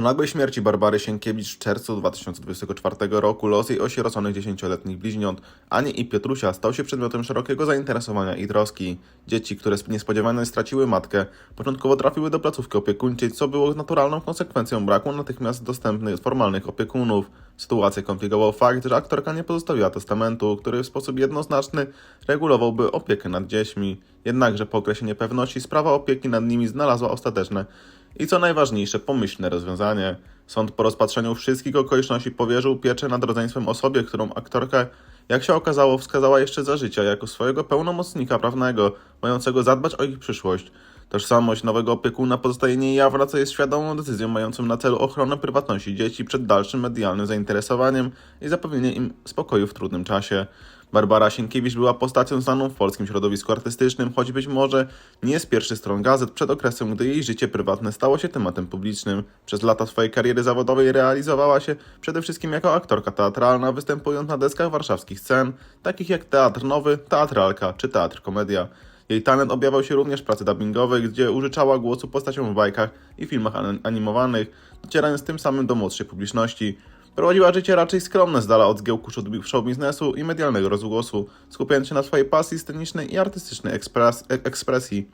Po nagłej śmierci Barbary Sienkiewicz w czerwcu 2024 roku los jej osieroconych 10-letnich bliźniąt Ani i Piotrusia stał się przedmiotem szerokiego zainteresowania i troski. Dzieci, które niespodziewanie straciły matkę, początkowo trafiły do placówki opiekuńczej, co było naturalną konsekwencją braku natychmiast dostępnych formalnych opiekunów. Sytuację komplikował fakt, że aktorka nie pozostawiła testamentu, który w sposób jednoznaczny regulowałby opiekę nad dziećmi. Jednakże po okresie niepewności sprawa opieki nad nimi znalazła ostateczne i co najważniejsze, pomyślne rozwiązanie. Sąd po rozpatrzeniu wszystkich okoliczności powierzył pieczę nad rodzeństwem osobie, którą aktorka, jak się okazało, wskazała jeszcze za życia jako swojego pełnomocnika prawnego, mającego zadbać o ich przyszłość. Tożsamość nowego opiekuna pozostaje niejawna, co jest świadomą decyzją mającą na celu ochronę prywatności dzieci przed dalszym medialnym zainteresowaniem i zapewnienie im spokoju w trudnym czasie. Barbara Sienkiewicz była postacią znaną w polskim środowisku artystycznym, choć być może nie z pierwszych stron gazet przed okresem, gdy jej życie prywatne stało się tematem publicznym. Przez lata swojej kariery zawodowej realizowała się przede wszystkim jako aktorka teatralna, występując na deskach warszawskich scen, takich jak Teatr Nowy, Teatralka czy Teatr Komedia. Jej talent objawiał się również w pracy dubbingowej, gdzie użyczała głosu postaciom w bajkach i filmach animowanych, docierając tym samym do młodszej publiczności. Prowadziła życie raczej skromne z dala od zgiełku show biznesu i medialnego rozgłosu, skupiając się na swojej pasji scenicznej i artystycznej ekspres ekspresji.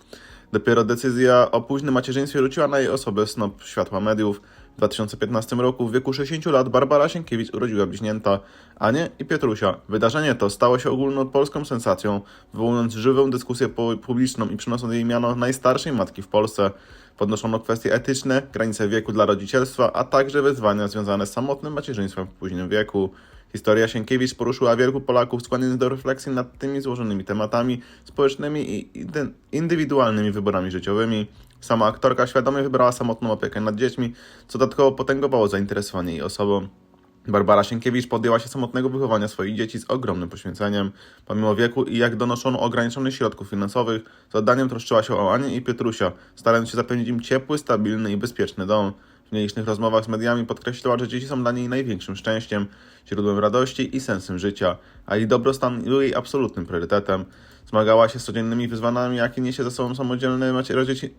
Dopiero decyzja o późnym macierzyństwie rzuciła na jej osobę snop światła mediów. W 2015 roku w wieku 60 lat Barbara Sienkiewicz urodziła bliźnięta Anię i Piotrusia. Wydarzenie to stało się ogólnopolską sensacją, wywołując żywą dyskusję publiczną i przynosząc jej miano najstarszej matki w Polsce. Podnoszono kwestie etyczne, granice wieku dla rodzicielstwa, a także wyzwania związane z samotnym macierzyństwem w późnym wieku. Historia Sienkiewicz poruszyła wielu Polaków skłaniając do refleksji nad tymi złożonymi tematami społecznymi i indywidualnymi wyborami życiowymi. Sama aktorka świadomie wybrała samotną opiekę nad dziećmi, co dodatkowo potęgowało zainteresowanie jej osobą. Barbara Sienkiewicz podjęła się samotnego wychowania swoich dzieci z ogromnym poświęceniem. Pomimo wieku i jak donoszono ograniczonych środków finansowych, z oddaniem troszczyła się o Anię i Piotrusia, starając się zapewnić im ciepły, stabilny i bezpieczny dom. W nielicznych rozmowach z mediami podkreślała, że dzieci są dla niej największym szczęściem, źródłem radości i sensem życia, a ich dobrostan był jej absolutnym priorytetem. Zmagała się z codziennymi wyzwaniami, jakie niesie ze sobą samodzielne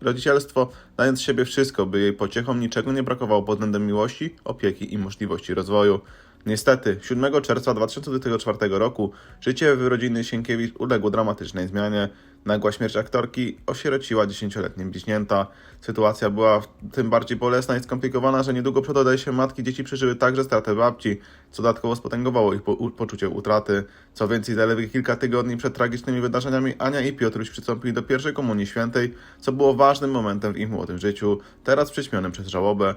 rodzicielstwo, dając siebie wszystko, by jej pociechom niczego nie brakowało pod względem miłości, opieki i możliwości rozwoju. Niestety, 7 czerwca 2024 roku życie rodziny Sienkiewicz uległo dramatycznej zmianie. Nagła śmierć aktorki osierociła dziesięcioletnie bliźnięta. Sytuacja była tym bardziej bolesna i skomplikowana, że niedługo przed odejściem matki dzieci przeżyły także stratę babci, co dodatkowo spotęgowało ich po poczucie utraty. Co więcej, zaledwie kilka tygodni przed tragicznymi wydarzeniami Ania i Piotruś przystąpili do pierwszej komunii świętej, co było ważnym momentem w ich młodym życiu, teraz przyćmionym przez żałobę.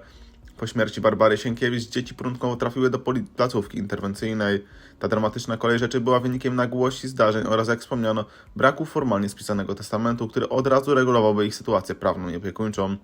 Po śmierci Barbary Sienkiewicz dzieci początkowo trafiły do placówki interwencyjnej. Ta dramatyczna kolej rzeczy była wynikiem nagłości zdarzeń oraz, jak wspomniano, braku formalnie spisanego testamentu, który od razu regulowałby ich sytuację prawną i opiekuńczą.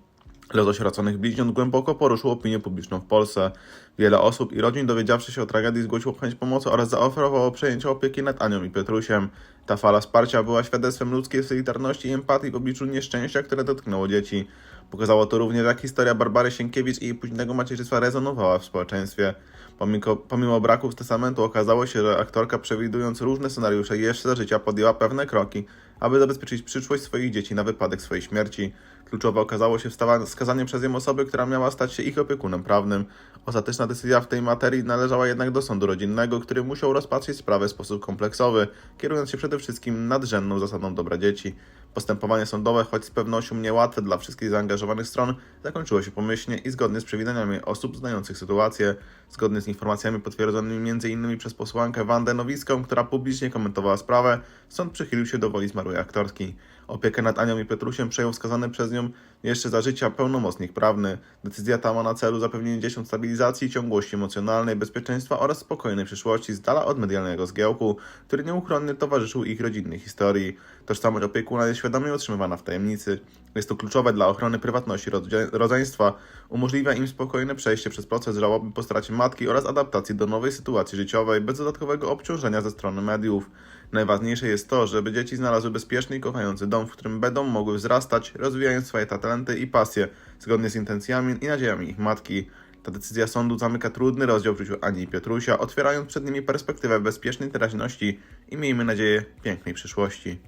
Los osieroconych bliźniąt głęboko poruszył opinię publiczną w Polsce. Wiele osób i rodzin dowiedziawszy się o tragedii zgłosiło chęć pomocy oraz zaoferowało przejęcie opieki nad Anią i Piotrusiem. Ta fala wsparcia była świadectwem ludzkiej solidarności i empatii w obliczu nieszczęścia, które dotknęło dzieci. Pokazało to również, jak historia Barbary Sienkiewicz i jej późnego macierzyństwa rezonowała w społeczeństwie. Pomimo, pomimo braków testamentu okazało się, że aktorka przewidując różne scenariusze jeszcze życia podjęła pewne kroki, aby zabezpieczyć przyszłość swoich dzieci na wypadek swojej śmierci. Kluczowe okazało się wskazanie przez nią osoby, która miała stać się ich opiekunem prawnym. Ostateczna decyzja w tej materii należała jednak do sądu rodzinnego, który musiał rozpatrzyć sprawę w sposób kompleksowy, kierując się przede wszystkim nadrzędną zasadą dobra dzieci. Postępowanie sądowe, choć z pewnością niełatwe dla wszystkich zaangażowanych stron, zakończyło się pomyślnie i zgodnie z przewideniami osób znających sytuację, zgodnie z informacjami potwierdzonymi m.in. przez posłankę Wandę Nowicką, która publicznie komentowała sprawę, sąd przychylił się do woli zmarłej aktorki. Opiekę nad Anią i Petrusiem przejął wskazany przez nią jeszcze za życia pełnomocnik prawny. Decyzja ta ma na celu zapewnienie dzieciom stabilizacji, ciągłości emocjonalnej, bezpieczeństwa oraz spokojnej przyszłości z dala od medialnego zgiełku, który nieuchronnie towarzyszył ich rodzinnej historii. Tożsamość opiekuna jest świadomie utrzymywana w tajemnicy. Jest to kluczowe dla ochrony prywatności rodzeństwa, umożliwia im spokojne przejście przez proces żałoby po stracie matki oraz adaptacji do nowej sytuacji życiowej bez dodatkowego obciążenia ze strony mediów. Najważniejsze jest to, żeby dzieci znalazły bezpieczny i kochający dom, w którym będą mogły wzrastać, rozwijając swoje talenty i pasje, zgodnie z intencjami i nadziejami ich matki. Ta decyzja sądu zamyka trudny rozdział w życiu Ani i Piotrusia, otwierając przed nimi perspektywę bezpiecznej teraźności i miejmy nadzieję pięknej przyszłości.